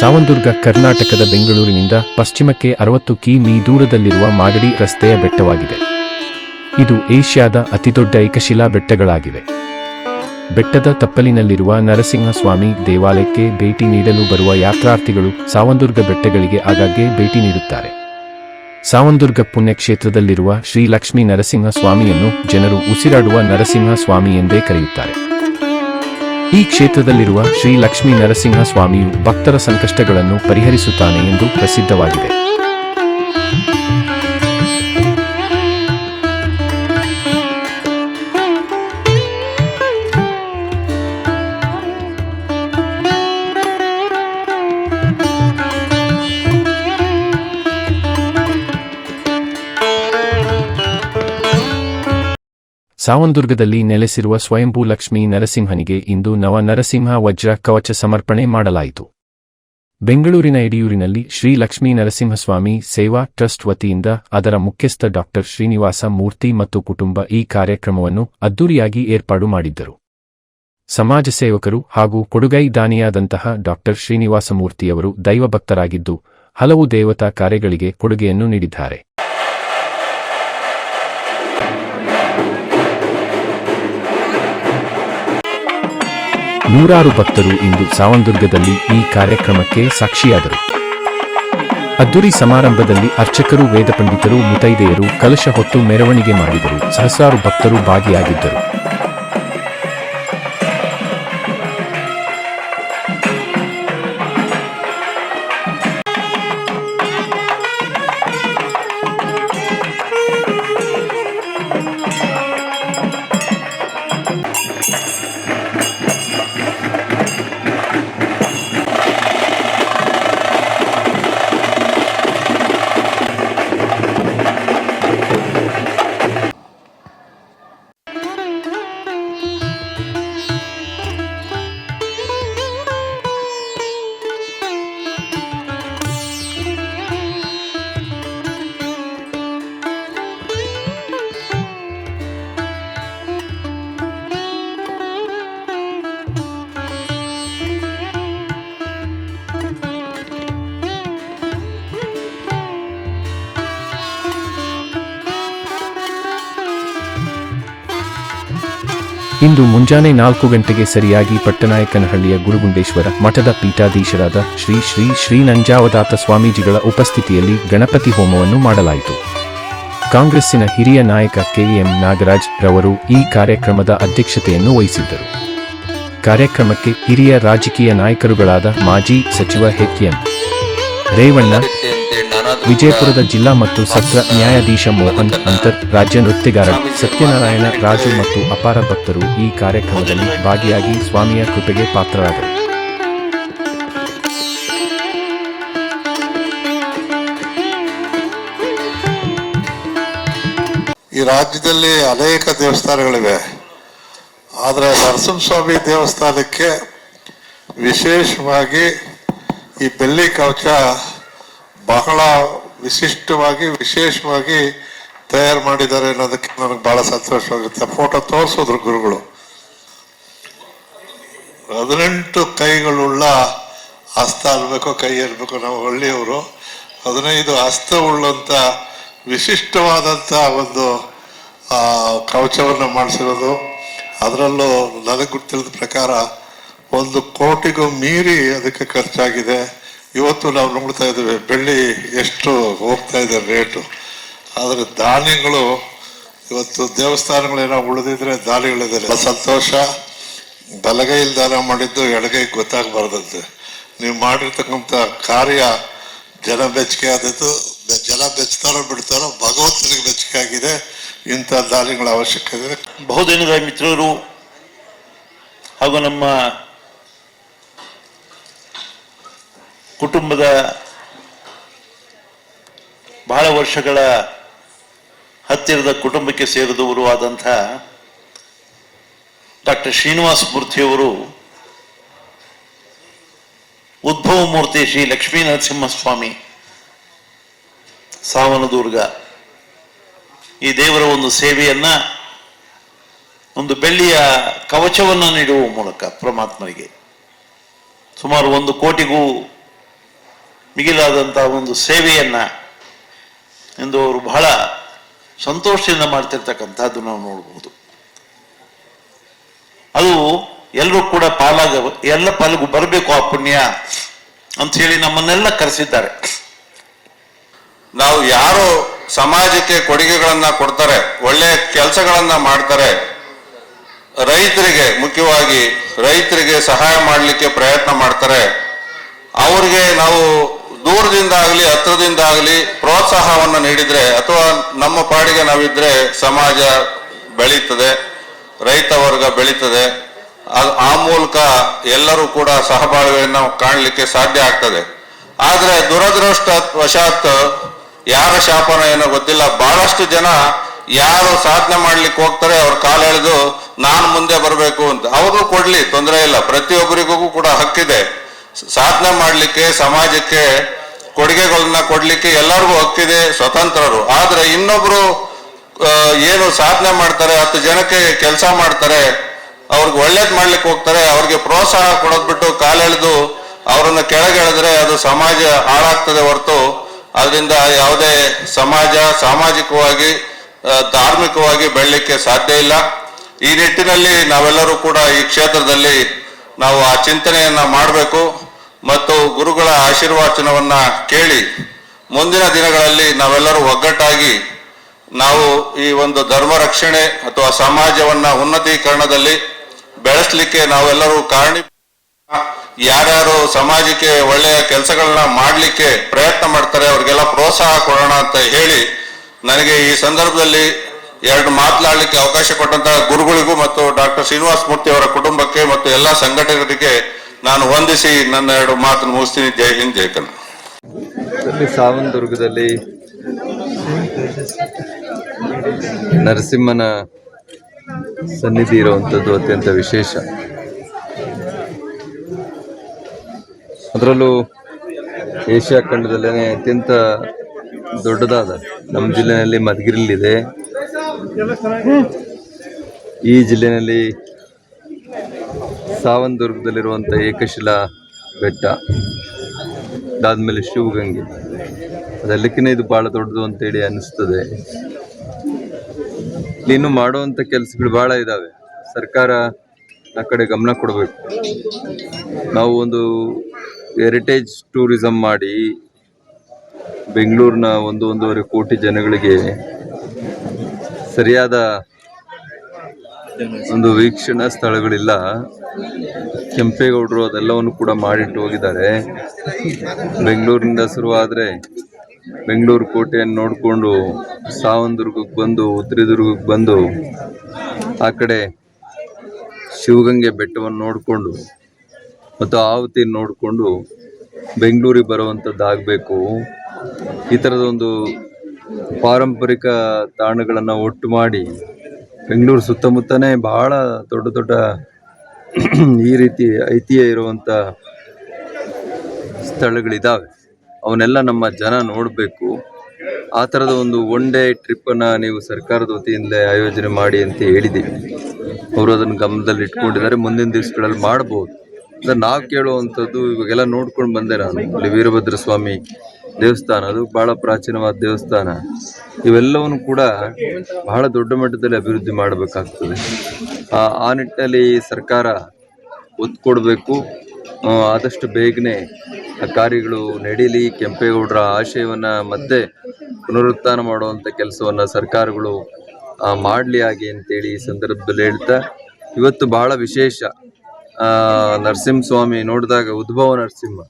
ಸಾವಂದುರ್ಗ, ಕರ್ನಾಟಕದ ಬೆಂಗಳೂರಿನಿಂದ ಪಶ್ಚಿಮಕ್ಕೆ ಅರವತ್ತು ಕಿಮೀ ದೂರದಲ್ಲಿರುವ ಮಾಗಡಿ ರಸ್ತೆಯ ಬೆಟ್ಟವಾಗಿದೆ. ಇದು ಏಷ್ಯಾದ ಅತಿದೊಡ್ಡ ಏಕಶಿಲಾ ಬೆಟ್ಟಗಳಾಗಿವೆ. ಬೆಟ್ಟದ ತಪ್ಪಲಿನಲ್ಲಿರುವ ನರಸಿಂಹಸ್ವಾಮಿ ದೇವಾಲಯಕ್ಕೆ ಭೇಟಿ ನೀಡಲು ಬರುವ ಯಾತ್ರಾರ್ಥಿಗಳು ಸಾವಂದುರ್ಗ ಬೆಟ್ಟಗಳಿಗೆ ಆಗಾಗ್ಗೆ ಭೇಟಿ ನೀಡುತ್ತಾರೆ. ಸಾವಂದುರ್ಗ ಪುಣ್ಯಕ್ಷೇತ್ರದಲ್ಲಿರುವ ಶ್ರೀ ಲಕ್ಷ್ಮೀ ನರಸಿಂಹ ಸ್ವಾಮಿಯನ್ನು ಜನರು ಉಸಿರಾಡುವ ನರಸಿಂಹ ಸ್ವಾಮಿ ಎಂದೇ ಕರೆಯುತ್ತಾರೆ. ಈ ಕ್ಷೇತ್ರದಲ್ಲಿರುವ ಶ್ರೀ ಲಕ್ಷ್ಮೀ ನರಸಿಂಹ ಸ್ವಾಮಿಯು ಭಕ್ತರ ಸಂಕಷ್ಟಗಳನ್ನು ಪರಿಹರಿಸುತ್ತಾನೆ ಎಂದು ಪ್ರಸಿದ್ಧವಾಗಿದೆ. ಸಾವಂದುರ್ಗದಲ್ಲಿ ನೆಲೆಸಿರುವ ಸ್ವಯಂಭೂ ಲಕ್ಷ್ಮೀ ನರಸಿಂಹನಿಗೆ ಇಂದು ನವ ನರಸಿಂಹ ವಜ್ರ ಕವಚ ಸಮರ್ಪಣೆ ಮಾಡಲಾಯಿತು. ಬೆಂಗಳೂರಿನ ಯಡಿಯೂರಿನಲ್ಲಿ ಶ್ರೀ ಲಕ್ಷ್ಮೀ ನರಸಿಂಹಸ್ವಾಮಿ ಸೇವಾ ಟ್ರಸ್ಟ್ ವತಿಯಿಂದ ಅದರ ಮುಖ್ಯಸ್ಥ ಡಾಕ್ಟರ್ ಶ್ರೀನಿವಾಸ ಮೂರ್ತಿ ಮತ್ತು ಕುಟುಂಬ ಈ ಕಾರ್ಯಕ್ರಮವನ್ನು ಅದ್ದೂರಿಯಾಗಿ ಏರ್ಪಾಡು ಮಾಡಿದ್ದರು. ಸಮಾಜ ಸೇವಕರು ಹಾಗೂ ಕೊಡುಗೈ ದಾನಿಯಾದಂತಹ ಡಾಕ್ಟರ್ ಶ್ರೀನಿವಾಸ ಮೂರ್ತಿಯವರು ದೈವಭಕ್ತರಾಗಿದ್ದು ಹಲವು ದೇವತಾ ಕಾರ್ಯಗಳಿಗೆ ಕೊಡುಗೆಯನ್ನು ನೀಡಿದ್ದಾರೆ. ನೂರಾರು ಭಕ್ತರು ಇಂದು ಸಾವಂದುರ್ಗದಲ್ಲಿ ಈ ಕಾರ್ಯಕ್ರಮಕ್ಕೆ ಸಾಕ್ಷಿಯಾದರು. ಅದ್ದೂರಿ ಸಮಾರಂಭದಲ್ಲಿ ಅರ್ಚಕರು, ವೇದ ಪಂಡಿತರು, ಮುತೈದೆಯರು ಕಲಶ ಹೊತ್ತು ಮೆರವಣಿಗೆ ಮಾಡಿದರು. ಸಹಸ್ರಾರು ಭಕ್ತರು ಭಾಗಿಯಾಗಿದ್ದರು. ಇಂದು ಮುಂಜಾನೆ ನಾಲ್ಕು ಗಂಟೆಗೆ ಸರಿಯಾಗಿ ಪಟ್ಟನಾಯಕನಹಳ್ಳಿಯ ಗುರುಗುಂಡೇಶ್ವರ ಮಠದ ಪೀಠಾಧೀಶರಾದ ಶ್ರೀ ಶ್ರೀ ಶ್ರೀ ನಂಜಾವದಾತ ಸ್ವಾಮೀಜಿಗಳ ಉಪಸ್ಥಿತಿಯಲ್ಲಿ ಗಣಪತಿ ಹೋಮವನ್ನು ಮಾಡಲಾಯಿತು. ಕಾಂಗ್ರೆಸ್ಸಿನ ಹಿರಿಯ ನಾಯಕ ಕೆಎಂ ನಾಗರಾಜ್ ರವರು ಈ ಕಾರ್ಯಕ್ರಮದ ಅಧ್ಯಕ್ಷತೆಯನ್ನು ವಹಿಸಿದ್ದರು. ಕಾರ್ಯಕ್ರಮಕ್ಕೆ ಹಿರಿಯ ರಾಜಕೀಯ ನಾಯಕರುಗಳಾದ ಮಾಜಿ ಸಚಿವ ಎಂ ರೇವಣ್ಣ ವಿಜಯಪುರದ ಜಿಲ್ಲಾ ಮತ್ತು ಸತ್ರ ನ್ಯಾಯಾಧೀಶ ಮೋಹನ್ ಅಂತರ್ ರಾಜ್ಯ ನೃತ್ಯಗಾರ ಸತ್ಯನಾರಾಯಣ ರಾಜು ಮತ್ತು ಅಪಾರ ಭಕ್ತರು ಈ ಕಾರ್ಯಕ್ರಮದಲ್ಲಿ ಭಾಗಿಯಾಗಿ ಸ್ವಾಮಿಯ ಕೃಪೆಗೆ ಪಾತ್ರರಾದರು. ಈ ರಾಜ್ಯದಲ್ಲಿ ಅನೇಕ ದೇವಸ್ಥಾನಗಳಿವೆ. ಆದರೆ ನರಸಿಂಹಸ್ವಾಮಿ ದೇವಸ್ಥಾನಕ್ಕೆ ವಿಶೇಷವಾಗಿ ಈ ಬೆಳ್ಳಿ ಕವಚ ಬಹಳ ವಿಶಿಷ್ಟವಾಗಿ, ವಿಶೇಷವಾಗಿ ತಯಾರು ಮಾಡಿದ್ದಾರೆ ಅನ್ನೋದಕ್ಕೆ ನನಗೆ ಬಹಳ ಸಂತೋಷವಾಗುತ್ತೆ. ಫೋಟೋ ತೋರಿಸೋದ್ರು ಗುರುಗಳು. ಹದಿನೆಂಟು ಕೈಗಳುಳ್ಳ ಹಸ್ತ ಇರಬೇಕು ಕೈ ಇರಬೇಕು ನಾವು ಹಳ್ಳಿಯವರು. ಹದಿನೈದು ಹಸ್ತ ಉಳ್ಳಂತ ವಿಶಿಷ್ಟವಾದಂಥ ಒಂದು ಕವಚವನ್ನು ಮಾಡಿಸಿರೋದು. ಅದರಲ್ಲೂ ನನಗೆ ಗೊತ್ತಿಲ್ಲದ ಪ್ರಕಾರ ಒಂದು ಕೋಟಿಗೂ ಮೀರಿ ಅದಕ್ಕೆ ಖರ್ಚಾಗಿದೆ. ಇವತ್ತು ನಾವು ನೋಡ್ತಾ ಇದ್ದೇವೆ, ಬೆಳ್ಳಿ ಎಷ್ಟು ಹೋಗ್ತಾ ಇದೆ ರೇಟು. ಆದರೆ ದಾನಿಗಳು ಇವತ್ತು ದೇವಸ್ಥಾನಗಳೇನೋ ಉಳಿದಿದ್ರೆ ದಾನಿಗಳಿದ್ದಾರೆ ಸಂತೋಷ, ಬಲಗೈಲಿ ದಾನ ಮಾಡಿದ್ದು ಎಡಗೈ ಗೊತ್ತಾಗಬಾರ್ದಂತೆ. ನೀವು ಮಾಡಿರ್ತಕ್ಕಂಥ ಕಾರ್ಯ ಜನ ಬೆಚ್ಚಗೆ ಆದದ್ದು, ಜನ ಬೆಚ್ತಾರೋ ಬಿಡ್ತಾರೋ, ಭಗವಂತನಿಗೆ ಬೆಚ್ಚಿಗೆ ಆಗಿದೆ. ಇಂಥ ದಾನಿಗಳ ಅವಶ್ಯಕತೆ ಬಹುದಿನದ ಮಿತ್ರರು ಹಾಗೂ ನಮ್ಮ ಕುಟುಂಬದ ಬಹಳ ವರ್ಷಗಳ ಹತ್ತಿರದ ಕುಟುಂಬಕ್ಕೆ ಸೇರಿದವರು ಆದಂಥ ಡಾಕ್ಟರ್ ಶ್ರೀನಿವಾಸ ಮೂರ್ತಿಯವರು, ಉದ್ಭವ ಮೂರ್ತಿ ಶ್ರೀ ಲಕ್ಷ್ಮೀ ನರಸಿಂಹಸ್ವಾಮಿ ಸಾವನದುರ್ಗ. ಈ ದೇವರ ಒಂದು ಸೇವೆಯನ್ನ, ಒಂದು ಬೆಳ್ಳಿಯ ಕವಚವನ್ನು ನೀಡುವ ಮೂಲಕ ಪರಮಾತ್ಮರಿಗೆ. ಸುಮಾರು ಒಂದು ಕೋಟಿಗೂ ಮಿಗಿಲಾದಂಥ ಒಂದು ಸೇವೆಯನ್ನ ಎಂದು ಅವರು ಬಹಳ ಸಂತೋಷದಿಂದ ಮಾಡ್ತಿರ್ತಕ್ಕಂಥದ್ದು ನಾವು ನೋಡ್ಬೋದು. ಅದು ಎಲ್ಲರೂ ಕೂಡ ಪಾಲಾಗ, ಎಲ್ಲ ಪಾಲಿಗೂ, ಬರಬೇಕು ಆ ಪುಣ್ಯ ಅಂತ ಹೇಳಿ ನಮ್ಮನ್ನೆಲ್ಲ ಕರೆಸಿದ್ದಾರೆ. ನಾವು ಯಾರು ಸಮಾಜಕ್ಕೆ ಕೊಡುಗೆಗಳನ್ನ ಕೊಡ್ತಾರೆ ಒಳ್ಳೆಯ ಕೆಲಸಗಳನ್ನ ಮಾಡ್ತಾರೆ, ರೈತರಿಗೆ ಮುಖ್ಯವಾಗಿ ರೈತರಿಗೆ ಸಹಾಯ ಮಾಡಲಿಕ್ಕೆ ಪ್ರಯತ್ನ ಮಾಡ್ತಾರೆ, ಅವ್ರಿಗೆ ನಾವು ದೂರದಿಂದ ಆಗಲಿ ಆಗಲಿ ಪ್ರೋತ್ಸಾಹವನ್ನು ನೀಡಿದ್ರೆ ಅಥವಾ ನಮ್ಮ ಪಾಡಿಗೆ ನಾವಿದ್ರೆ ಸಮಾಜ ಬೆಳೀತದೆ, ರೈತ ವರ್ಗ ಬೆಳೀತದೆ ಆ- ಆ ಮೂಲಕ ಎಲ್ಲರೂ ಕೂಡ ಸಹಬಾಳ್ವೆಯನ್ನು ಕಾಣಲಿಕ್ಕೆ ಸಾಧ್ಯ ಆಗ್ತದೆ. ಆದರೆ ದುರದೃಷ್ಟ ವಶಾತ್ ಯಾರ ಶಾಪನ ಏನೋ ಗೊತ್ತಿಲ್ಲ, ಬಹಳಷ್ಟು ಜನ ಯಾರು ಸಾಧನೆ ಮಾಡ್ಲಿಕ್ಕೆ ಹೋಗ್ತಾರೆ, ಅವ್ರ ಕಾಲ ಎಳೆದು, ನಾನು ಮುಂದೆ ಬರಬೇಕು ಅಂತ. ಅವರು ಕೊಡ್ಲಿ, ತೊಂದರೆ ಇಲ್ಲ. ಪ್ರತಿಯೊಬ್ಬರಿಗೂ ಕೂಡ ಹಕ್ಕಿದೆ. ಸಾಧನೆ ಮಾಡಲಿಕ್ಕೆ, ಸಮಾಜಕ್ಕೆ ಕೊಡುಗೆಗಳನ್ನ ಕೊಡ್ಲಿಕ್ಕೆ ಎಲ್ಲರಿಗೂ ಹಕ್ಕಿದೆ, ಸ್ವತಂತ್ರರು. ಆದ್ರೆ ಇನ್ನೊಬ್ರು ಏನು ಸಾಧನೆ ಮಾಡ್ತಾರೆ, ಹತ್ತು ಜನಕ್ಕೆ ಕೆಲಸ ಮಾಡ್ತಾರೆ, ಅವ್ರಿಗೆ ಒಳ್ಳೇದ್ ಮಾಡ್ಲಿಕ್ಕೆ ಹೋಗ್ತಾರೆ, ಅವ್ರಿಗೆ ಪ್ರೋತ್ಸಾಹ ಕೊಡೋದ್ ಬಿಟ್ಟು ಕಾಲೆಳೆದು ಅವರನ್ನ ಕೆಳಗೆಳೆದ್ರೆ ಅದು ಸಮಾಜ ಹಾಳಾಗ್ತದೆ ಹೊರತು. ಅದರಿಂದ ಯಾವುದೇ ಸಮಾಜ ಸಾಮಾಜಿಕವಾಗಿ ಧಾರ್ಮಿಕವಾಗಿ ಬೆಳಲಿಕ್ಕೆ ಸಾಧ್ಯ ಇಲ್ಲ. ಈ ನಿಟ್ಟಿನಲ್ಲಿ ನಾವೆಲ್ಲರೂ ಕೂಡ ಈ ಕ್ಷೇತ್ರದಲ್ಲಿ ನಾವು ಆ ಚಿಂತನೆಯನ್ನ ಮಾಡಬೇಕು. ಮತ್ತು ಗುರುಗಳ ಆಶೀರ್ವಾಚನವನ್ನ ಕೇಳಿ ಮುಂದಿನ ದಿನಗಳಲ್ಲಿ ನಾವೆಲ್ಲರೂ ಒಗ್ಗಟ್ಟಾಗಿ ನಾವು ಈ ಒಂದು ಧರ್ಮ ರಕ್ಷಣೆ ಅಥವಾ ಸಮಾಜವನ್ನ ಉನ್ನತೀಕರಣದಲ್ಲಿ ಬೆಳೆಸಲಿಕ್ಕೆ ನಾವೆಲ್ಲರೂ ಕಾರಣ ಯಾರ್ಯಾರು ಸಮಾಜಕ್ಕೆ ಒಳ್ಳೆಯ ಕೆಲಸಗಳನ್ನ ಮಾಡಲಿಕ್ಕೆ ಪ್ರಯತ್ನ ಮಾಡ್ತಾರೆ, ಅವ್ರಿಗೆಲ್ಲ ಪ್ರೋತ್ಸಾಹ ಕೊಡೋಣ ಅಂತ ಹೇಳಿ ನನಗೆ ಈ ಸಂದರ್ಭದಲ್ಲಿ ಎರಡು ಮಾತನಾಡಲಿಕ್ಕೆ ಅವಕಾಶ ಕೊಟ್ಟಂತಹ ಗುರುಗಳಿಗೂ ಮತ್ತು ಡಾಕ್ಟರ್ ಶ್ರೀನಿವಾಸ ಮೂರ್ತಿ ಅವರ ಕುಟುಂಬಕ್ಕೆ ಮತ್ತು ಎಲ್ಲ ಸಂಘಟಕರಿಗೆ ನಾನು ವಂದಿಸಿ ನನ್ನ ಎರಡು ಮಾತನ್ನು ಮುಗಿಸ್ತೀನಿ. ಜೈ ಹಿಂದ್, ಜೈ ಕನ್ನಡ. ಇಲ್ಲಿ ಸಾವಂತದುರ್ಗದಲ್ಲಿ ನರಸಿಂಹನ ಸನ್ನಿಧಿ ಇರುವಂಥದ್ದು ಅತ್ಯಂತ ವಿಶೇಷ. ಅದರಲ್ಲೂ ಏಷ್ಯಾ ಖಂಡದಲ್ಲೇ ಅತ್ಯಂತ ದೊಡ್ಡದಾದ ನಮ್ಮ ಜಿಲ್ಲೆಯಲ್ಲಿ ಮಧುಗಿರಿಲಿದೆ ಈ ಜಿಲ್ಲೆಯಲ್ಲಿ ಸಾವಂತದುರ್ಗದಲ್ಲಿರುವಂಥ ಏಕಶಿಲಾ ಬೆಟ್ಟ. ಅದಾದಮೇಲೆ ಶಿವಗಂಗೆ. ಅದೆಲ್ಲಕ್ಕಿಂತ ಇದು ಬಹಳ ದೊಡ್ಡದು ಅಂತೇಳಿ ಅನಿಸ್ತದೆ ಇನ್ನು ಮಾಡುವಂತ ಕೆಲಸಗಳು ಬಹಳ ಇದಾವೆ. ಸರ್ಕಾರ ಆ ಕಡೆ ಗಮನ ಕೊಡಬೇಕು. ನಾವು ಒಂದು ಹೆರಿಟೇಜ್ ಟೂರಿಸಂ ಮಾಡಿ ಬೆಂಗಳೂರಿನ ಒಂದು ಒಂದೂವರೆ ಕೋಟಿ ಜನಗಳಿಗೆ ಸರಿಯಾದ ಒಂದು ವೀಕ್ಷಣಾ ಸ್ಥಳಗಳಿಲ್ಲ. ಕೆಂಪೇಗೌಡರು ಅದೆಲ್ಲವನ್ನು ಕೂಡ ಮಾಡಿಟ್ಟು ಹೋಗಿದ್ದಾರೆ. ಬೆಂಗಳೂರಿನಿಂದ ಶುರುವಾದರೆ ಬೆಂಗಳೂರು ಕೋಟೆಯನ್ನು ನೋಡಿಕೊಂಡು ಸಾವಂದುರ್ಗಕ್ಕೆ ಬಂದು ಉತ್ತರದುರ್ಗಕ್ಕೆ ಬಂದು, ಆ ಕಡೆ ಶಿವಗಂಗೆ ಬೆಟ್ಟವನ್ನು ನೋಡಿಕೊಂಡು ಮತ್ತು ಆವತಿ ನೋಡಿಕೊಂಡು ಬೆಂಗಳೂರಿಗೆ ಬರುವಂಥದ್ದಾಗಬೇಕು ಈ ಥರದ ಒಂದು ಪಾರಂಪರಿಕ ತಾಣಗಳನ್ನು ಒಟ್ಟು ಮಾಡಿ ಬೆಂಗಳೂರು ಸುತ್ತಮುತ್ತನೇ ಬಹಳ ದೊಡ್ಡ ದೊಡ್ಡ ಈ ರೀತಿ ಐತಿಹ್ಯ ಇರುವಂಥ ಸ್ಥಳಗಳಿದ್ದಾವೆ ಅವನ್ನೆಲ್ಲ ನಮ್ಮ ಜನ ನೋಡಬೇಕು. ಆ ಥರದ ಒಂದು ಒನ್ ಡೇ ಟ್ರಿಪ್ಪನ್ನು ನೀವು ಸರ್ಕಾರದ ವತಿಯಿಂದಲೇ ಆಯೋಜನೆ ಮಾಡಿ ಅಂತ ಹೇಳಿದ್ದೀವಿ. ಅವರು ಅದನ್ನು ಗಮನದಲ್ಲಿ ಇಟ್ಕೊಂಡಿದ್ದಾರೆ. ಮುಂದಿನ ದಿವಸಗಳಲ್ಲಿ ಮಾಡ್ಬೋದು. ನಾವು ಕೇಳುವಂಥದ್ದು ಇವಾಗೆಲ್ಲ ನೋಡ್ಕೊಂಡು ಬಂದೆ ನಾನು. ಇಲ್ಲಿ ವೀರಭದ್ರ ಸ್ವಾಮಿ ದೇವಸ್ಥಾನ, ಅದು ಬಹಳ ಪ್ರಾಚೀನವಾದ ದೇವಸ್ಥಾನ. ಇವೆಲ್ಲವನ್ನು ಕೂಡ ಬಹಳ ದೊಡ್ಡ ಮಟ್ಟದಲ್ಲಿ ಅಭಿವೃದ್ಧಿ ಮಾಡಬೇಕಾಗ್ತದೆ. ಆ ನಿಟ್ಟಿನಲ್ಲಿ ಸರ್ಕಾರ ಒತ್ತು ಕೊಡಬೇಕು. ಆದಷ್ಟು ಬೇಗನೆ ಕಾರ್ಯಗಳು ನಡೀಲಿ, ಕೆಂಪೇಗೌಡರ ಆಶಯವನ್ನು ಮತ್ತೆ ಪುನರುತ್ಥಾನ ಮಾಡುವಂಥ ಕೆಲಸವನ್ನು ಸರ್ಕಾರಗಳು ಮಾಡಲಿ ಹಾಗೆ ಅಂತೇಳಿ ಈ ಸಂದರ್ಭದಲ್ಲಿ ಹೇಳ್ತಾ, ಇವತ್ತು ಬಹಳ ವಿಶೇಷ. ನರಸಿಂಹಸ್ವಾಮಿ ನೋಡಿದಾಗ ಉದ್ಭವ ನರಸಿಂಹ.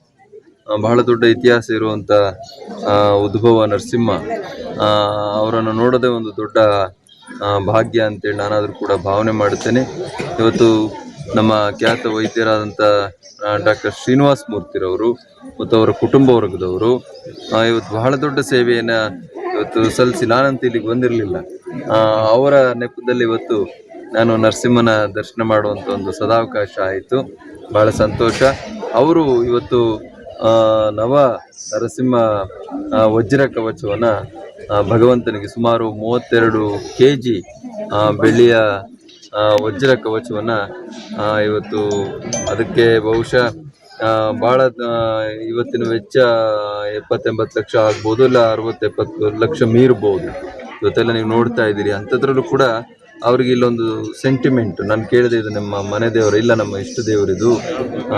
ಬಹಳ ದೊಡ್ಡ ಇತಿಹಾಸ ಇರುವಂತ ಆ, ಉದ್ಭವ ನರಸಿಂಹ ಅವರನ್ನು ನೋಡೋದೇ ಒಂದು ದೊಡ್ಡ ಭಾಗ್ಯ ಅಂತೇಳಿ ನಾನಾದರೂ ಕೂಡ ಭಾವನೆ ಮಾಡುತ್ತೇನೆ. ಇವತ್ತು ನಮ್ಮ ಖ್ಯಾತ ವೈದ್ಯರಾದಂಥ ಡಾಕ್ಟರ್ ಶ್ರೀನಿವಾಸ ಮೂರ್ತಿರವರು ಮತ್ತು ಅವರ ಕುಟುಂಬ ವರ್ಗದವರು ಇವತ್ತು ಬಹಳ ದೊಡ್ಡ ಸೇವೆಯನ್ನು ಇವತ್ತು ಸಲ್ಲಿಸಿ ನಾನಂತೂ ಇಲ್ಲಿಗೆ ಬಂದಿರಲಿಲ್ಲ ಅವರ ನೆಪದಲ್ಲಿ ಇವತ್ತು ನಾನು ನರಸಿಂಹನ ದರ್ಶನ ಮಾಡುವಂಥ ಒಂದು ಸದಾವಕಾಶ ಆಯಿತು. ಬಹಳ ಸಂತೋಷ. ಅವರು ಇವತ್ತು ನವ ನರಸಿಂಹ ವಜ್ರ ಕವಚವನ್ನು ಭಗವಂತನಿಗೆ ಸುಮಾರು ಮೂವತ್ತೆರಡು ಕೆ ಜಿ ಬೆಳ್ಳಿಯ ವಜ್ರ ಕವಚವನ್ನು ಇವತ್ತು ಅದಕ್ಕೆ ಬಹುಶಃ ಭಾಳ ಇವತ್ತಿನ ವೆಚ್ಚ ಎಪ್ಪತ್ತೆಂಬತ್ತು ಲಕ್ಷ ಆಗ್ಬೋದು, ಇಲ್ಲ ಅರವತ್ತು ಎಪ್ಪತ್ತು ಲಕ್ಷ ಮೀರ್ಬೋದು ಇವತ್ತೆಲ್ಲ ನೀವು ನೋಡ್ತಾ ಇದ್ದೀರಿ. ಅಂಥದ್ರಲ್ಲೂ ಕೂಡ ಅವ್ರಿಗೆ ಇಲ್ಲೊಂದು ಸೆಂಟಿಮೆಂಟ್ ನಾನು ಕೇಳಿದೆ ಇದು ನಮ್ಮ ಮನೆ ದೇವರು ಇಲ್ಲ ನಮ್ಮ ಇಷ್ಟ ದೇವರಿದು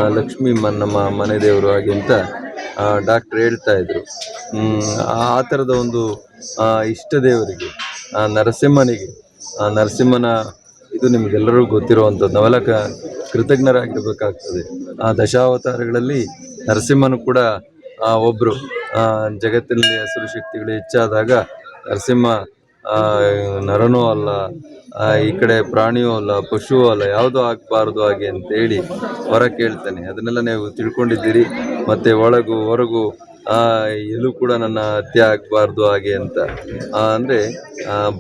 ಲಕ್ಷ್ಮೀ ನಮ್ಮ ಮನೆ ದೇವರು ಹಾಗೆ ಅಂತ ಡಾಕ್ಟ್ರ್ ಹೇಳ್ತಾ ಇದ್ರು. ಆ ಥರದ ಒಂದು ಇಷ್ಟ ದೇವರಿಗೆ ಆ, ನರಸಿಂಹನಿಗೆ ಆ, ನರಸಿಂಹನ ಇದು ನಿಮಗೆಲ್ಲರಿಗೂ ಗೊತ್ತಿರುವಂಥದ್ದು. ನಾವೆಲ್ಲ ಕೃತಜ್ಞರಾಗಿರ್ಬೇಕಾಗ್ತದೆ. ಆ ದಶಾವತಾರಗಳಲ್ಲಿ ನರಸಿಂಹನು ಕೂಡ ಆ, ಜಗತ್ತಿನಲ್ಲಿ ಹಸಿರು ಶಕ್ತಿಗಳು ಹೆಚ್ಚಾದಾಗ ನರಸಿಂಹ ನರನೂ ಅಲ್ಲ ಈ ಕಡೆ ಪ್ರಾಣಿಯೂ ಅಲ್ಲ, ಪಶುವೂ ಅಲ್ಲ, ಯಾವುದೂ ಆಗಬಾರ್ದು ಹಾಗೆ ಅಂತ ಹೇಳಿ ಹೊರ ಕೇಳ್ತೇನೆ. ಅದನ್ನೆಲ್ಲ ನೀವು ತಿಳ್ಕೊಂಡಿದ್ದೀರಿ. ಮತ್ತು ಒಳಗು ಹೊರಗು ಎಲ್ಲೂ ಕೂಡ ನನ್ನ ಹತ್ಯೆ ಆಗಬಾರ್ದು ಹಾಗೆ ಅಂತ. ಅಂದರೆ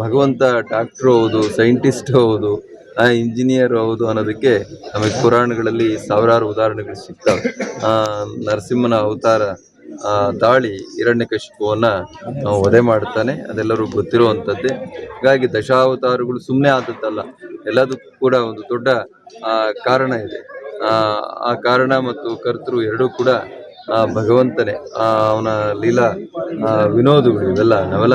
ಭಗವಂತ ಡಾಕ್ಟ್ರು ಹೌದು, ಸೈಂಟಿಸ್ಟ್ ಹೌದು ಇಂಜಿನಿಯರ್ ಹೌದು ಅನ್ನೋದಕ್ಕೆ ನಮಗೆ ಪುರಾಣಗಳಲ್ಲಿ ಸಾವಿರಾರು ಉದಾಹರಣೆಗಳು ಸಿಗ್ತವೆ. ನರಸಿಂಹನ ಅವತಾರ ಆ ದಾಳಿ ಹಿರಣ್ಯಕಶಿಪುವನ್ನ ವಧೆ ಮಾಡ್ತಾನೆ ಅದೆಲ್ಲರೂ ಗೊತ್ತಿರುವಂಥದ್ದೇ. ಹೀಗಾಗಿ ದಶಾವತಾರಗಳು ಸುಮ್ಮನೆ ಆದದ್ದಲ್ಲ, ಎಲ್ಲದಕ್ಕೂ ಕೂಡ ಒಂದು ದೊಡ್ಡ ಕಾರಣ ಇದೆ. ಆ ಕಾರಣ ಮತ್ತು ಕರ್ತೃ ಎರಡೂ ಕೂಡ, ಆ, ಭಗವಂತನೇ, ಆ, ಅವನ ಲೀಲಾ ವಿನೋದಗಳು ಇವೆಲ್ಲ. ನಾವೆಲ್ಲ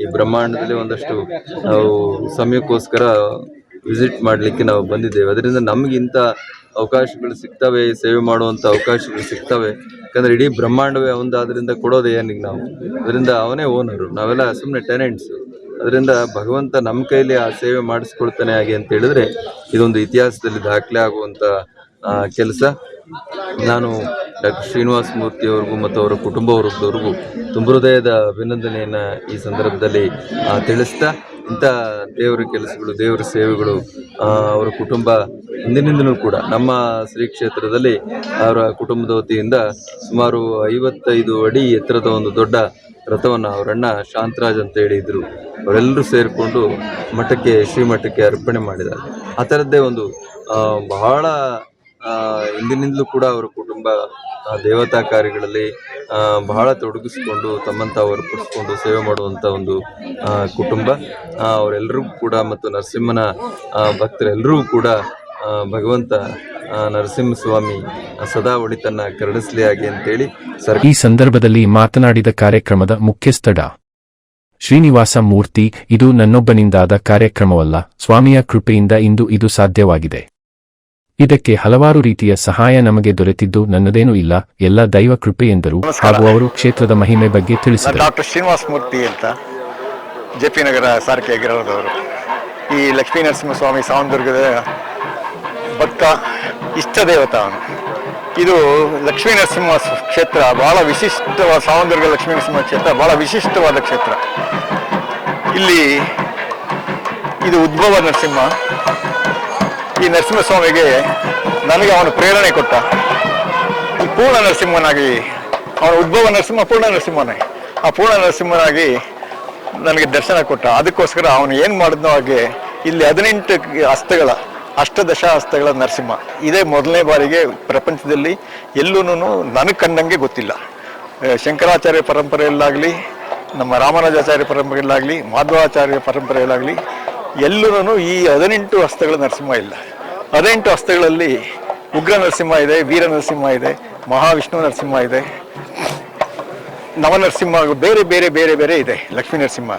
ಈ ಬ್ರಹ್ಮಾಂಡದಲ್ಲಿ ಒಂದಷ್ಟು ನಾವು ಸಮಯಕ್ಕೋಸ್ಕರ ವಿಸಿಟ್ ಮಾಡಲಿಕ್ಕೆ ನಾವು ಬಂದಿದ್ದೇವೆ. ಅದರಿಂದ ನಮ್ಗೆ ಇಂಥ ಅವಕಾಶಗಳು ಸಿಗ್ತವೆ, ಸೇವೆ ಮಾಡುವಂಥ ಅವಕಾಶಗಳು ಸಿಗ್ತವೆ. ಯಾಕಂದರೆ ಇಡೀ ಬ್ರಹ್ಮಾಂಡವೇ ಒಂದಾದ್ರಿಂದ ಕೊಡೋದು ಏನಿಗೆ ನಾವು. ಅದರಿಂದ ಅವನೇ ಓನರು ನಾವೆಲ್ಲ ಸುಮ್ಮನೆ ಟೆನೆಂಟ್ಸು ಅದರಿಂದ ಭಗವಂತ ನಮ್ಮ ಕೈಲಿ ಆ ಸೇವೆ ಮಾಡಿಸ್ಕೊಳ್ತಾನೆ ಹಾಗೆ ಅಂತ ಹೇಳಿದ್ರೆ ಇದೊಂದು ಇತಿಹಾಸದಲ್ಲಿ ದಾಖಲೆ ಆಗುವಂಥ ಕೆಲಸ. ನಾನು ಡಾಕ್ಟರ್ ಶ್ರೀನಿವಾಸ ಮೂರ್ತಿಯವ್ರಿಗೂ ಮತ್ತು ಅವರ ಕುಟುಂಬ ವರ್ಗದವ್ರಿಗೂ ತುಂಬ ಹೃದಯದ ಅಭಿನಂದನೆಯನ್ನು ಈ ಸಂದರ್ಭದಲ್ಲಿ ತಿಳಿಸ್ತಾ ಇಂಥ ದೇವರ ಕೆಲಸಗಳು, ದೇವರ ಸೇವೆಗಳು ಅವರ ಕುಟುಂಬ ಹಿಂದಿನಿಂದಲೂ ಕೂಡ ನಮ್ಮ ಶ್ರೀ ಕ್ಷೇತ್ರದಲ್ಲಿ ಅವರ ಕುಟುಂಬದ ವತಿಯಿಂದ ಸುಮಾರು ಐವತ್ತೈದು ಅಡಿ ಎತ್ತರದ ಒಂದು ದೊಡ್ಡ ರಥವನ್ನು ಅವರಣ್ಣ ಶಾಂತರಾಜ್ ಅಂತ ಹೇಳಿದ್ರು. ಅವರೆಲ್ಲರೂ ಸೇರಿಕೊಂಡು ಮಠಕ್ಕೆ, ಶ್ರೀಮಠಕ್ಕೆ ಅರ್ಪಣೆ ಮಾಡಿದ್ದಾರೆ. ಆ ಥರದ್ದೇ ಒಂದು ಬಹಳ ಹಿಂದಿನಿಂದಲೂ ಕೂಡ ಅವರ ಕುಟುಂಬ ದೇವತಾ ಕಾರ್ಯಗಳಲ್ಲಿ ಬಹಳ ತೊಡಗಿಸ್ಕೊಂಡು ತಮ್ಮಂತ ಹೊರಪಡಿಸ್ಕೊಂಡು ಸೇವೆ ಮಾಡುವಂಥ ಒಂದು ಕುಟುಂಬ. ಅವರೆಲ್ಲರೂ ಕೂಡ ಮತ್ತು ನರಸಿಂಹನ ಭಕ್ತರೆಲ್ಲರೂ ಭಕ್ತರೆಲ್ಲರಿಗೂ ಕೂಡ ಭಗವಂತ ನರಸಿಂಹ ನರಸಿಂಹಸ್ವಾಮಿ ಸದಾ ಒಳಿತನ್ನ ಕರುಣಿಸಲಿ ಆಗಿ ಅಂತೇಳಿ ಸರ್ ಈ ಸಂದರ್ಭದಲ್ಲಿ ಮಾತನಾಡಿದ ಕಾರ್ಯಕ್ರಮದ ಮುಖ್ಯಸ್ಥ ಡಾ. ಶ್ರೀನಿವಾಸ ಮೂರ್ತಿ, ಇದು ನನ್ನೊಬ್ಬನಿಂದಾದ ಕಾರ್ಯಕ್ರಮವಲ್ಲ. ಸ್ವಾಮಿಯ ಕೃಪೆಯಿಂದ ಇಂದು ಇದು ಸಾಧ್ಯವಾಗಿದೆ. ಇದಕ್ಕೆ ಹಲವಾರು ರೀತಿಯ ಸಹಾಯ ನಮಗೆ ದೊರೆತಿದ್ದು ನನ್ನದೇನೂ ಇಲ್ಲ. ಎಲ್ಲ ದೈವ ಕೃಪೆ ಎಂದರು. ಹಾಗೂ ಅವರು ಕ್ಷೇತ್ರದ ಮಹಿಮೆ ಬಗ್ಗೆ ತಿಳಿಸಿದರು. ಡಾಕ್ಟರ್ ಶ್ರೀನಿವಾಸ ಮೂರ್ತಿ ಅಂತ ಜೆ ಪಿ ನಗರ ಸಾರಿಗೆ ಈ ಲಕ್ಷ್ಮೀ ನರಸಿಂಹಸ್ವಾಮಿ ಸಾವಂದುರ್ಗದ ಭಕ್ತ ಇಷ್ಟ ದೇವತ ಅವನು. ಇದು ಲಕ್ಷ್ಮೀ ನರಸಿಂಹ ಕ್ಷೇತ್ರ ಬಹಳ ವಿಶಿಷ್ಟವಾದ ಸಾವಂದುರ್ಗ ಲಕ್ಷ್ಮೀ ನರಸಿಂಹ ಕ್ಷೇತ್ರ ಬಹಳ ವಿಶಿಷ್ಟವಾದ ಕ್ಷೇತ್ರ. ಇಲ್ಲಿ ಇದು ಉದ್ಭವ ನರಸಿಂಹ. ಈ ನರಸಿಂಹಸ್ವಾಮಿಗೆ ನನಗೆ ಅವನು ಪ್ರೇರಣೆ ಕೊಟ್ಟ. ಈ ಪೂರ್ಣ ನರಸಿಂಹನಾಗಿ, ಅವನ ಉದ್ಭವ ನರಸಿಂಹ, ಪೂರ್ಣ ನರಸಿಂಹನೇ. ಆ ಪೂರ್ಣ ನರಸಿಂಹನಾಗಿ ನನಗೆ ದರ್ಶನ ಕೊಟ್ಟ. ಅದಕ್ಕೋಸ್ಕರ ಅವನು ಏನು ಮಾಡಿದ್ನೋ ಹಾಗೆ ಇಲ್ಲಿ ಹದಿನೆಂಟು ಹಸ್ತಗಳ ಅಷ್ಟದಶ ಹಸ್ತಗಳ ನರಸಿಂಹ. ಇದೇ ಮೊದಲನೇ ಬಾರಿಗೆ ಪ್ರಪಂಚದಲ್ಲಿ ಎಲ್ಲೂ ನನಗೆ ಕಂಡಂಗೆ ಗೊತ್ತಿಲ್ಲ. ಶಂಕರಾಚಾರ್ಯ ಪರಂಪರೆಯಲ್ಲಾಗಲಿ, ನಮ್ಮ ರಾಮರಾಜಾಚಾರ್ಯ ಪರಂಪರೆಯಲ್ಲಾಗಲಿ, ಮಾಧವಾಚಾರ್ಯ ಪರಂಪರೆಯಲ್ಲಾಗಲಿ ಎಲ್ಲೂ ಈ ಹದಿನೆಂಟು ಹಸ್ತಗಳ ನರಸಿಂಹ ಇಲ್ಲ. ಹದಿನೆಂಟು ಹಸ್ತಗಳಲ್ಲಿ ಉಗ್ರ ನರಸಿಂಹ ಇದೆ, ವೀರ ನರಸಿಂಹ ಇದೆ, ಮಹಾವಿಷ್ಣು ನರಸಿಂಹ ಇದೆ, ನವನರಸಿಂಹ, ಬೇರೆ ಬೇರೆ ಬೇರೆ ಬೇರೆ ಇದೆ, ಲಕ್ಷ್ಮೀ ನರಸಿಂಹ.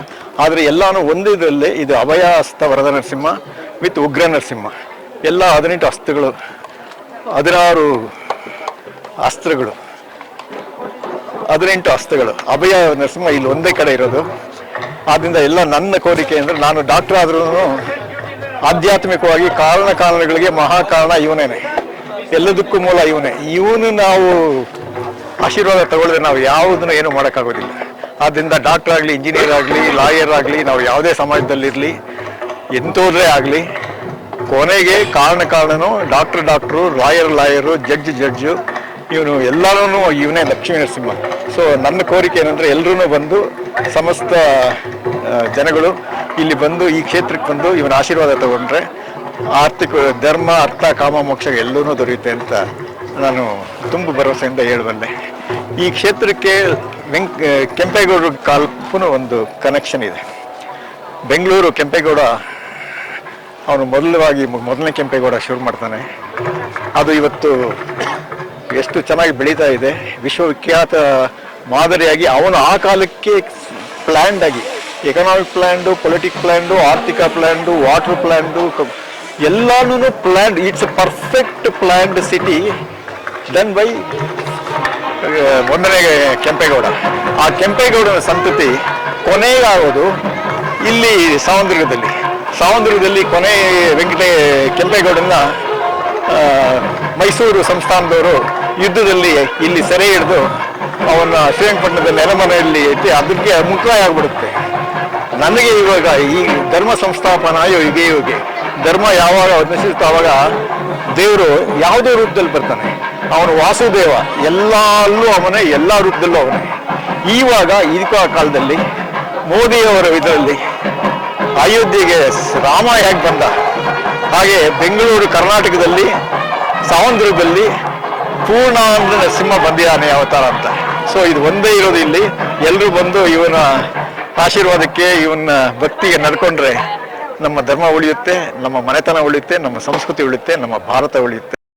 ಆದರೆ ಎಲ್ಲಾನು ಒಂದಿದ್ರಲ್ಲಿ ಇದು ಅಭಯ ಹಸ್ತ ವರದ ನರಸಿಂಹ ವಿತ್ ಉಗ್ರ ನರಸಿಂಹ. ಎಲ್ಲ ಹದಿನೆಂಟು ಹಸ್ತಗಳು, ಹದಿನಾರು ಅಸ್ತ್ರಗಳು ಹದಿನೆಂಟು ಹಸ್ತಗಳು, ಅಭಯ ನರಸಿಂಹ ಇಲ್ಲಿ ಒಂದೇ ಕಡೆ ಇರೋದು. ಆದ್ರಿಂದ ಎಲ್ಲ ನನ್ನ ಕೋರಿಕೆ ಅಂದರೆ ನಾನು ಡಾಕ್ಟರ್ ಆದ್ರೂ ಆಧ್ಯಾತ್ಮಿಕವಾಗಿ ಕಾರಣ ಕಾರಣಗಳಿಗೆ ಮಹಾಕಾರಣ ಇವನೇನೆ. ಎಲ್ಲದಕ್ಕೂ ಮೂಲ ಇವನೇ. ಇವನು ನಾವು ಆಶೀರ್ವಾದ ತಗೊಳ್ಳಿದ್ರೆ ನಾವು ಯಾವುದನ್ನು ಏನು ಮಾಡೋಕ್ಕಾಗೋದಿಲ್ಲ. ಆದ್ದರಿಂದ ಡಾಕ್ಟರ್ ಆಗಲಿ, ಇಂಜಿನಿಯರ್ ಆಗಲಿ, ಲಾಯರ್ ಆಗಲಿ, ನಾವು ಯಾವುದೇ ಸಮಾಜದಲ್ಲಿರಲಿ, ಎಂಥೋದ್ರೆ ಆಗಲಿ, ಕೊನೆಗೆ ಕಾರಣ ಕಾರಣನು doctor, doctor, lawyer, lawyer, judge, judge, ಇವನು ಎಲ್ಲರೂ ಇವನೇ ಲಕ್ಷ್ಮೀ ನರಸಿಂಹ. ಸೊ ನನ್ನ ಕೋರಿಕೆ ಏನಂದರೆ ಎಲ್ಲರೂ ಬಂದು ಸಮಸ್ತ ಜನಗಳು ಇಲ್ಲಿ ಬಂದು ಈ ಕ್ಷೇತ್ರಕ್ಕೆ ಬಂದು ಇವನ ಆಶೀರ್ವಾದ ತಗೊಂಡ್ರೆ ಆರ್ಥಿಕ, ಧರ್ಮ, ಅರ್ಥ, ಕಾಮ, ಮೋಕ್ಷ ಎಲ್ಲವೂ ದೊರೆಯುತ್ತೆ ಅಂತ ನಾನು ತುಂಬ ಭರವಸೆಯಿಂದ ಹೇಳಬಲ್ಲೆ. ಈ ಕ್ಷೇತ್ರಕ್ಕೆ ವೆಂಕ್ ಕೆಂಪೇಗೌಡ ಕಾಲಕ್ಕೂ ಒಂದು ಕನೆಕ್ಷನ್ ಇದೆ. ಬೆಂಗಳೂರು ಕೆಂಪೇಗೌಡ, ಅವನು ಮೊದಲವಾಗಿ ಮೊದಲನೇ ಕೆಂಪೇಗೌಡ ಶುರು ಮಾಡ್ತಾನೆ. ಅದು ಇವತ್ತು ಎಷ್ಟು ಚೆನ್ನಾಗಿ ಬೆಳೀತಾ ಇದೆ. ವಿಶ್ವವಿಖ್ಯಾತ ಮಾದರಿಯಾಗಿ ಅವನು ಆ ಕಾಲಕ್ಕೆ ಪ್ಲ್ಯಾಂಡ್ ಆಗಿ ಎಕನಾಮಿಕ್ ಪ್ಲ್ಯಾಂಡು ಪೊಲಿಟಿಕ್ ಪ್ಲ್ಯಾಂಡು ಆರ್ಥಿಕ ಪ್ಲ್ಯಾಂಡು ವಾಟರ್ ಪ್ಲ್ಯಾಂಡು ಎಲ್ಲಾನು planned it's perfect planned city done by ಒಂದನೇ ಕೆಂಪೇಗೌಡ. ಆ ಕೆಂಪೇಗೌಡನ ಸಂತತಿ ಕೊನೆಗಾಗೋದು ಇಲ್ಲಿ ಸಾವಂದ್ರದಲ್ಲಿ ಸಾವಂದ್ರದಲ್ಲಿ ಕೊನೆ ವೆಂಕಟೇ ಕೆಂಪೇಗೌಡನ ಮೈಸೂರು ಸಂಸ್ಥಾನದವರು ಯುದ್ಧದಲ್ಲಿ ಇಲ್ಲಿ ಸೆರೆ ಹಿಡಿದು ಅವನ್ನ ಶ್ರೀರಂಗಪಟ್ಟಣದ ನೆಲಮನೆಯಲ್ಲಿ ಇಟ್ಟು ಅದಕ್ಕೆ ಮುಕ್ತಾಯ ಆಗ್ಬಿಡುತ್ತೆ ನನಗೆ ಇವಾಗ ಈ ಧರ್ಮ ಸಂಸ್ಥಾಪನಾ ಯುಗೆ ಯೋಗಿ ಧರ್ಮ ಯಾವಾಗ ನಶಿಸುತ್ತೋ ಆವಾಗ ದೇವರು ಯಾವುದೇ ರೂಪದಲ್ಲಿ ಬರ್ತಾನೆ. ಅವನು ವಾಸುದೇವ ಎಲ್ಲಲ್ಲೂ ಅವನೇ, ಎಲ್ಲ ರೂಪದಲ್ಲೂ ಅವನೇ. ಈವಾಗ ಇದಕ್ಕ ಕಾಲದಲ್ಲಿ ಮೋದಿಯವರ ಇದರಲ್ಲಿ ಅಯೋಧ್ಯೆಗೆ ರಾಮ ಹೇಗೆ ಬಂದ? ಹಾಗೆ ಬೆಂಗಳೂರು ಕರ್ನಾಟಕದಲ್ಲಿ ಸಾವಂದ್ರದಲ್ಲಿ ಪೂರ್ಣ ಅಂದ್ರೆ ಸಿಂಹ ಬಂದಿದ್ದಾನೆ ಅವತಾರ ಅಂತ. ಸೊ ಇದು ಒಂದೇ ಇರೋದು ಇಲ್ಲಿ. ಎಲ್ಲರೂ ಬಂದು ಇವನ ಆಶೀರ್ವಾದಕ್ಕೆ ಇವನ ಭಕ್ತಿಗೆ ನಡ್ಕೊಂಡ್ರೆ ನಮ್ಮ ಧರ್ಮ ಉಳಿಯುತ್ತೆ, ನಮ್ಮ ಮನೆತನ ಉಳಿಯುತ್ತೆ, ನಮ್ಮ ಸಂಸ್ಕೃತಿ ಉಳಿಯುತ್ತೆ, ನಮ್ಮ ಭಾರತ ಉಳಿಯುತ್ತೆ.